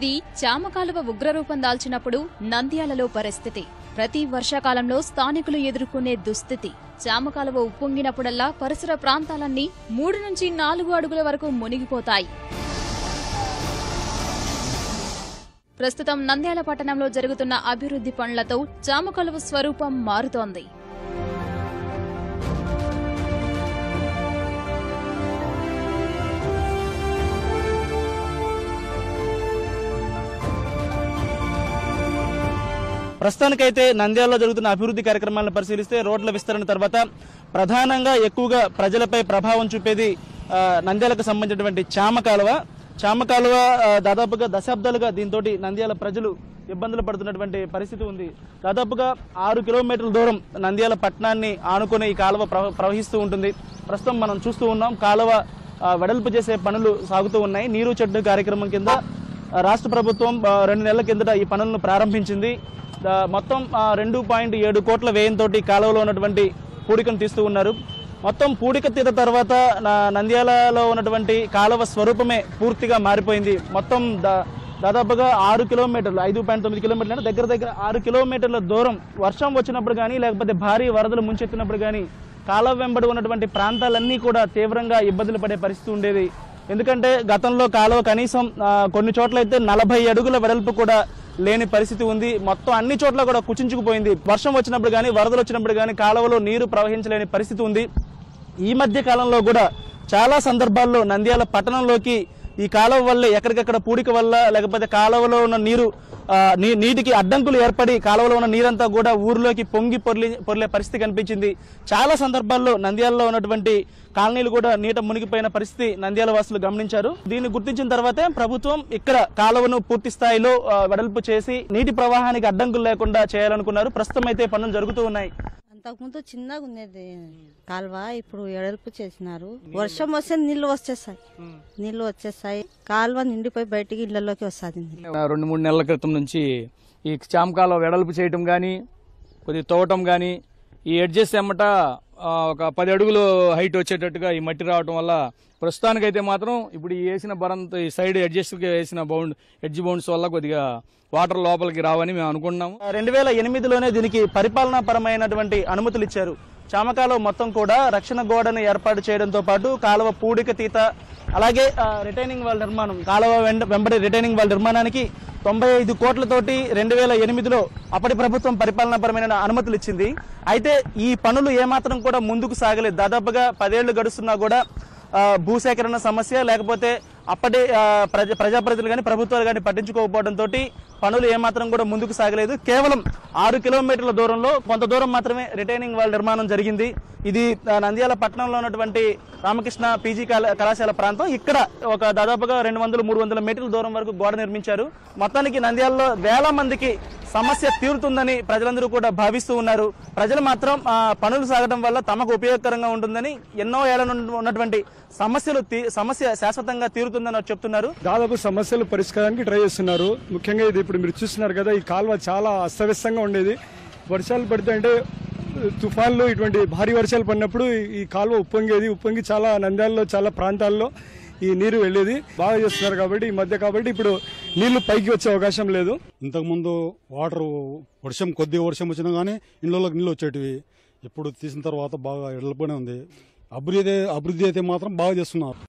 ఇది చామకాలువ ఉగ్రరూపం దాల్చినప్పుడు నంద్యాలలో పరిస్థితి. ప్రతి వర్షాకాలంలో స్థానికులు ఎదుర్కొనే దుస్థితి. చామకాలువ ఉప్పొంగినప్పుడల్లా పరిసర ప్రాంతాలన్నీ మూడు నుంచి నాలుగు అడుగుల వరకు మునిగిపోతాయి. ప్రస్తుతం నంద్యాల పట్టణంలో జరుగుతున్న అభివృద్ధి పనులతో చామకాలువ స్వరూపం మారుతోంది. ప్రస్తుతానికైతే నంద్యాలలో జరుగుతున్న అభివృద్ధి కార్యక్రమాలను పరిశీలిస్తే రోడ్ల విస్తరణ తర్వాత ప్రధానంగా ఎక్కువగా ప్రజలపై ప్రభావం చూపేది నంద్యాలకు సంబంధించినటువంటి చామ కాలువ. చామ కాలువ దాదాపుగా దశాబ్దాలుగా దీంతో నంద్యాల ప్రజలు ఇబ్బందులు పడుతున్నటువంటి పరిస్థితి ఉంది. దాదాపుగా ఆరు కిలోమీటర్ల దూరం నంద్యాల పట్టణాన్ని ఆనుకుని ఈ కాలువ ప్రవహిస్తూ ఉంటుంది. ప్రస్తుతం మనం చూస్తూ ఉన్నాం కాలువ వెడల్పు చేసే పనులు సాగుతూ ఉన్నాయి. నీరు చెట్టు కార్యక్రమం కింద రాష్ట్ర ప్రభుత్వం రెండు నెలల కిందట ఈ పనులను ప్రారంభించింది. మొత్తం రెండు పాయింట్ ఏడు కోట్ల వ్యయంతో కాలువలో ఉన్నటువంటి పూడికను తీస్తూ ఉన్నారు. మొత్తం పూడిక తీత తర్వాత నా- నంద్యాలలో ఉన్నటువంటి కాలువ స్వరూపమే పూర్తిగా మారిపోయింది. మొత్తం దా- దాదాపుగా ఆరు కిలోమీటర్లు ఐదు పాయింట్ తొమ్మిది కిలోమీటర్లు అంటే దగ్గర దగ్గర ఆరు కిలోమీటర్ల దూరం వర్షం వచ్చినప్పుడు కానీ లేకపోతే భారీ వరదలు ముంచెత్తినప్పుడు కానీ కాలువ వెంబడి ఉన్నటువంటి ప్రాంతాలన్నీ కూడా తీవ్రంగా ఇబ్బందులు పడే పరిస్థితి ఉండేది. ఎందుకంటే గతంలో కాలువ కనీసం కొన్ని చోట్ల అయితే నలభై అడుగుల వెడల్పు కూడా లేని పరిస్థితి ఉంది. మొత్తం అన్ని చోట్ల కూడా కుచించుకుపోయింది. వర్షం వచ్చినప్పుడు కానీ వరదలు వచ్చినప్పుడు కానీ కాలువలో నీరు ప్రవహించలేని పరిస్థితి ఉంది. ఈ మధ్య కాలంలో కూడా చాలా సందర్భాల్లో నంద్యాల పట్టణంలోకి ఈ కాలువ వల్ల ఎక్కడికక్కడ పూడిక వల్ల లేకపోతే కాలువలో ఉన్న నీరు నీ- నీటికి అడ్డంకులు ఏర్పడి కాలువలో ఉన్న నీరంతా కూడా ఊరిలోకి పొంగి పొర్లి పొర్లే పరిస్థితి కనిపించింది. చాలా సందర్భాల్లో నంద్యాలలో ఉన్నటువంటి కాలనీలు కూడా నీట మునిగిపోయిన పరిస్థితి నంద్యాల వాసులు గమనించారు. దీన్ని గుర్తించిన తర్వాతే ప్రభుత్వం ఇక్కడ కాలువను పూర్తి స్థాయిలో వెడల్పు చేసి నీటి ప్రవాహానికి అడ్డంకులు లేకుండా చేయాలనుకున్నారు. ప్రస్తుతం అయితే పనులు జరుగుతూ ఉన్నాయి. అంతకుముందు చిన్నగా ఉండేది. కాలువ ఇప్పుడు ఎడల్పు చేసినారు. వర్షం వస్తే నీళ్ళు వచ్చేస్తాయి. నీళ్ళు వచ్చేస్తాయి. కాలువ నిండిపోయి బయటికి ఇళ్ళలోకి వస్తుంది. రెండు మూడు నెలల క్రితం నుంచి ఈ చామకాలో వెడల్పు చేయటం కానీ కొద్దిగా తవ్వటం కానీ ఈ ఎడ్జెస్ ఎమ్మట ఆ, ఒక పది అడుగులు హైట్ వచ్చేటట్టుగా ఈ మట్టి రావటం వల్ల ప్రస్తుతానికైతే మాత్రం ఇప్పుడు ఈ వేసిన బరంత ఈ సైడ్ అడ్జస్ట్ వేసిన బౌండ్ ఎడ్జ్ బౌండ్స్ వల్ల కొద్దిగా వాటర్ లోపలికి రావని మేము అనుకుంటున్నాము. రెండు వేల ఎనిమిదిలోనే దీనికి పరిపాలనా పరమైనటువంటి అనుమతులు ఇచ్చారు. చామకాలో మొత్తం కూడా రక్షణ గోడను ఏర్పాటు చేయడంతో పాటు కాలువ పూడిక తీత అలాగే రిటైనింగ్ వాల్ నిర్మాణం కాలువ వెంబడి రిటైనింగ్ వాల్ నిర్మాణానికి తొంభై ఐదు కోట్లతోటి రెండు వేల ఎనిమిదిలో అప్పటి ప్రభుత్వం పరిపాలనాపరమైన అనుమతులు ఇచ్చింది. అయితే ఈ పనులు ఏమాత్రం కూడా ముందుకు సాగలేదు. దాదాపుగా పదేళ్ళు గడుస్తున్నా కూడా భూసేకరణ సమస్య లేకపోతే అప్పటి ఆ, ప్రజ ప్రజాప్రతినిధులు కానీ ప్రభుత్వాలు కానీ పట్టించుకోకపోవడంతో పనులు ఏమాత్రం కూడా ముందుకు సాగలేదు. కేవలం ఆరు కిలోమీటర్ల దూరంలో కొంత దూరం మాత్రమే రిటైనింగ్ వాల్ నిర్మాణం జరిగింది. ఇది నంద్యాల పట్టణంలో ఉన్నటువంటి రామకృష్ణ పీజీ కళా- కళాశాల ప్రాంతం. ఇక్కడ ఒక దాదాపుగా రెండు వందలు మూడు వందల మీటర్ల దూరం వరకు గోడ నిర్మించారు. మొత్తానికి నంద్యాలలో వేల మందికి సమస్య తీరుతుందని ప్రజలందరూ కూడా భావిస్తూ ఉన్నారు. ప్రజలు మాత్రం ఆ, పనులు సాగడం వల్ల తమకు ఉపయోగకరంగా ఉంటుందని ఎన్నో ఏళ్ళ నుండి ఉన్నటువంటి సమస్యలు తీ- సమస్య శాశ్వతంగా తీరుతుందని చెప్తున్నారు. దాదాపు సమస్యలు పరిష్కారానికి ట్రై చేస్తున్నారు. ముఖ్యంగా ఇది ఇప్పుడు మీరు చూస్తున్నారు కదా ఈ కాలువ చాలా అస్తవ్యస్తంగా ఉండేది. వర్షాలు పడితే అంటే తుఫాన్లు ఇటువంటి భారీ వర్షాలు పడినప్పుడు ఈ కాలువ ఉప్పొంగేది. ఉప్పొంగి చాలా నంద్యాలలో చాలా ప్రాంతాల్లో ఈ నీరు వెళ్ళేది. బాగా చేస్తున్నారు కాబట్టి ఈ మధ్య కాబట్టి ఇప్పుడు నీళ్ళు పైకి వచ్చే అవకాశం లేదు. ఇంతకుముందు వాటర్ వర్షం కొద్దిగా వర్షం వచ్చినా కానీ ఇండ్లలోకి నీళ్ళు వచ్చేటివి. ఇప్పుడు తీసిన తర్వాత బాగా ఎడలిపోయిన ఉంది. అభివృద్ధి అభివృద్ధి అయితే మాత్రం బాగా చేస్తున్నారు.